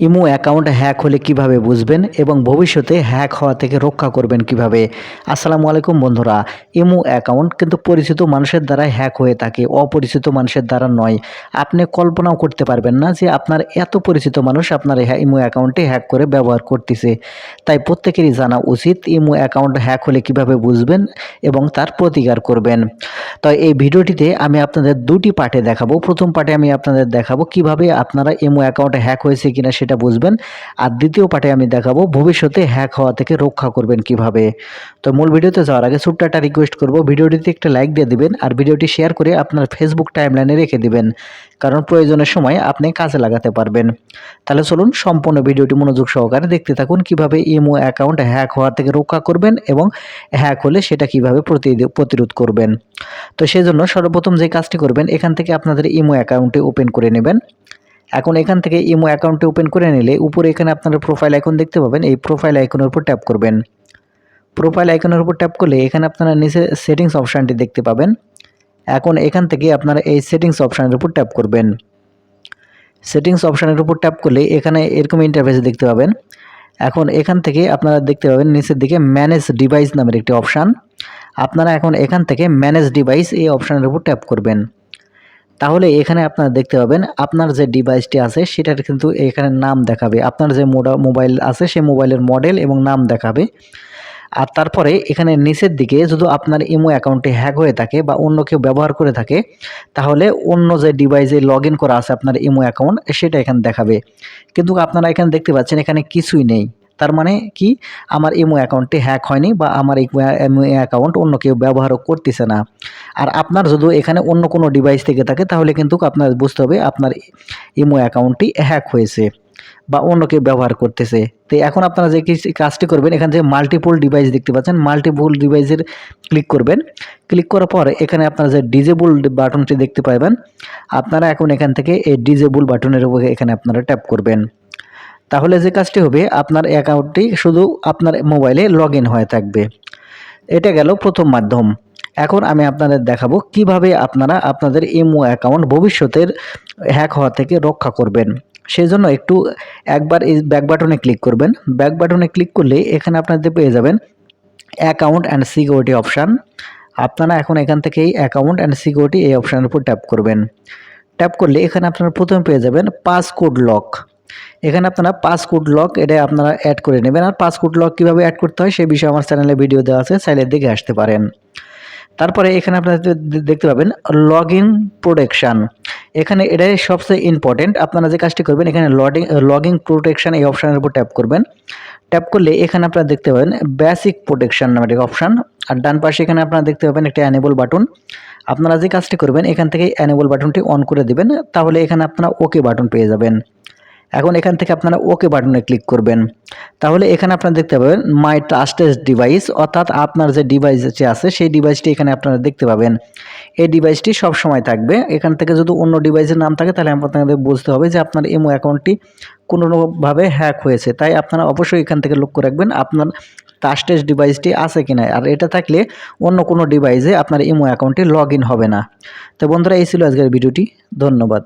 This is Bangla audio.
ইমো অ্যাকাউন্ট হ্যাক হলে কীভাবে বুঝবেন এবং ভবিষ্যতে হ্যাক হওয়া থেকে রক্ষা করবেন কীভাবে? আসসালামু আলাইকুম বন্ধুরা, ইমো অ্যাকাউন্ট কিন্তু পরিচিত মানুষের দ্বারা হ্যাক হয়ে থাকে, অপরিচিত মানুষের দ্বারা নয়। আপনি কল্পনাও করতে পারবেন না যে আপনার এত পরিচিত মানুষ আপনার ইমো অ্যাকাউন্টে হ্যাক করে ব্যবহার করতেছে। তাই প্রত্যেকেরই জানা উচিত ইমো অ্যাকাউন্ট হ্যাক হলে কীভাবে বুঝবেন এবং তার প্রতিকার করবেন। তো এই ভিডিওটিতে আমি আপনাদের দুটি পার্টে দেখাবো। প্রথম পার্টে আমি আপনাদের দেখাবো কীভাবে আপনারা ইমো অ্যাকাউন্টে হ্যাক হয়েছে কিনা সেটা বুঝবেন। আর দ্বিতীয় পার্টে আমি দেখাবো ভবিষ্যতে হ্যাক হওয়া থেকে রক্ষা করবেন কীভাবে। তো মূল ভিডিওতে যাওয়ার আগে ছোট্ট রিকোয়েস্ট করব, ভিডিওটিতে একটা লাইক দিয়ে দিবেন আর ভিডিওটি শেয়ার করে আপনার ফেসবুক টাইমলাইনে রেখে দিবেন। কারণ প্রয়োজনের সময় আপনি কাজে লাগাতে পারবেন। তাহলে চলুন সম্পূর্ণ ভিডিওটি মনোযোগ সহকারে দেখতে থাকুন, কীভাবে ইমো অ্যাকাউন্ট হ্যাক হওয়া থেকে রক্ষা করবেন এবং হ্যাক হলে সেটা কীভাবে প্রতি- প্রতিরোধ করবেন। তো সেই জন্য সর্বপ্রথম যে কাজটি করবেন, এখান থেকে আপনাদের ইমো অ্যাকাউন্টটি ওপেন করে নেবেন। এখন এখান থেকে ইমো অ্যাকাউন্টে ওপেন করে নিলে উপরে এখানে আপনারা প্রোফাইল আইকন দেখতে পাবেন। এই প্রোফাইল আইকনের উপর ট্যাপ করবেন। প্রোফাইল আইকনের উপর ট্যাপ করলে এখানে আপনারা নিচে সেটিংস অপশানটি দেখতে পাবেন। এখন এখান থেকে আপনারা এই সেটিংস অপশানের উপর ট্যাপ করবেন। সেটিংস অপশানের উপর ট্যাপ করলে এখানে এরকম ইন্টারফেস দেখতে পাবেন। এখন এখান থেকে আপনারা দেখতে পাবেন নিচের দিকে ম্যানেজ ডিভাইস নামের একটি অপশান আপনারা এখন এখান থেকে ম্যানেজ ডিভাইস এই অপশানের উপর ট্যাপ করবেন। তাহলে এখানে আপনারা দেখতে পাবেন, আপনার যে ডিভাইসটি আছে, সেটার কিন্তু এখানে নাম দেখাবে। আপনার যে মোবাইল আছে সেই মোবাইলের মডেল এবং নাম দেখাবে। আর তারপরে এখানে নিচের দিকে যদি আপনার ইমো অ্যাকাউন্টে হ্যাক হয়ে থাকে বা অন্য কেউ ব্যবহার করে থাকে, তাহলে অন্য যে ডিভাইসে লগ করা আছে আপনার ইমো অ্যাকাউন্ট সেটা এখানে দেখাবে। কিন্তু আপনারা এখানে দেখতে পাচ্ছেন, এখানে কিছুই নেই। তার মানে কি? আমার ইমো অ্যাকাউন্টটি হ্যাক হয়নি বা আমার ইমো অ্যাকাউন্ট অন্য কেউ ব্যবহারও করতেছে না। আর আপনার যদি এখানে অন্য কোনো ডিভাইস থেকে থাকে, তাহলে কিন্তু আপনার বুঝতে হবে আপনার ইমো অ্যাকাউন্টটি হ্যাক হয়েছে বা অন্য কেউ ব্যবহার করতেছে। তো এখন আপনারা যে কাজটি করবেন, এখানে যে মাল্টিপল ডিভাইস দেখতে পাচ্ছেন মাল্টিপল ডিভাইসের ক্লিক করবেন। ক্লিক করার পর এখানে আপনারা যে ডিজেবল বাটনটি দেখতে পাবেন, আপনারা এখন এখান থেকে এই ডিজেবল বাটনের উপরে এখানে আপনারা ট্যাপ করবেন। তাহলে যে কাজটি হবে, আপনার অ্যাকাউন্টটি শুধু আপনার মোবাইলে লগ হয়ে থাকবে। এটা গেল প্রথম মাধ্যম। এখন আমি আপনাদের দেখাবো কীভাবে আপনারা আপনাদের ইমো অ্যাকাউন্ট ভবিষ্যতের হ্যাক হওয়া থেকে রক্ষা করবেন। সেই জন্য একটু একবার এই ব্যাক বাটনে ক্লিক করবেন। ব্যাক বাটনে ক্লিক করলে এখানে আপনাদের পেয়ে যাবেন অ্যাকাউন্ট অ্যান্ড সিকিউরিটি অপশান। আপনারা এখন এখান থেকে এই অ্যাকাউন্ট অ্যান্ড সিকিউরিটি এই অপশানের উপর ট্যাপ করবেন। ট্যাপ করলে এখানে আপনারা প্রথমে পেয়ে যাবেন পাসকোড লক। এখানে আপনারা পাসকোড লক এটা আপনারা অ্যাড করে নেবেন। আর পাসকোড লক কীভাবে অ্যাড করতে হয় সেই বিষয়ে আমার চ্যানেলে ভিডিও দেওয়া আছে, চাইলে দেখে আসতে পারেন। তারপরে এখানে আপনারা দেখতে পাবেন লগ ইন প্রোটেকশান এখানে এটাই সবচেয়ে ইম্পর্টেন্ট আপনারা যে কাজটি করবেন, এখানে লগিং লগিং প্রোটেকশান এই অপশানের উপর ট্যাপ করবেন। ট্যাপ করলে এখানে আপনারা দেখতে পাবেন বেসিক প্রোটেকশান নামের একটি অপশান আর ডান পাশে এখানে আপনারা দেখতে পাবেন একটা অ্যানেবল বাটন আপনারা যে কাজটি করবেন, এখান থেকে অ্যানেবল বাটনটি অন করে দিবেন। তাহলে এখানে আপনারা ওকে বাটন পেয়ে যাবেন। এখন এখান থেকে আপনারা ওকে বাটনে ক্লিক করবেন। তাহলে এখানে আপনারা দেখতে পাবেন মাই ট্রাস্টেড ডিভাইস অর্থাৎ আপনার যে ডিভাইস যে আছে, সেই ডিভাইসটি এখানে আপনারা দেখতে পাবেন। এই ডিভাইসটি সব সময় থাকবে। এখান থেকে যদি অন্য ডিভাইসের নাম থাকে, তাহলে আপনাদের বুঝতে হবে যে আপনার ইমো অ্যাকাউন্টটি কোনোভাবে হ্যাক হয়েছে। তাই আপনারা অবশ্যই এখান থেকে লক্ষ্য রাখবেন, আপনার ট্রাস্টেড ডিভাইসটি আছে কিনা। আর এটা থাকলে অন্য কোনো ডিভাইসে আপনার ইমো অ্যাকাউন্টে লগ হবে না। তো বন্ধুরা, এই ছিল আজকের ভিডিওটি। ধন্যবাদ।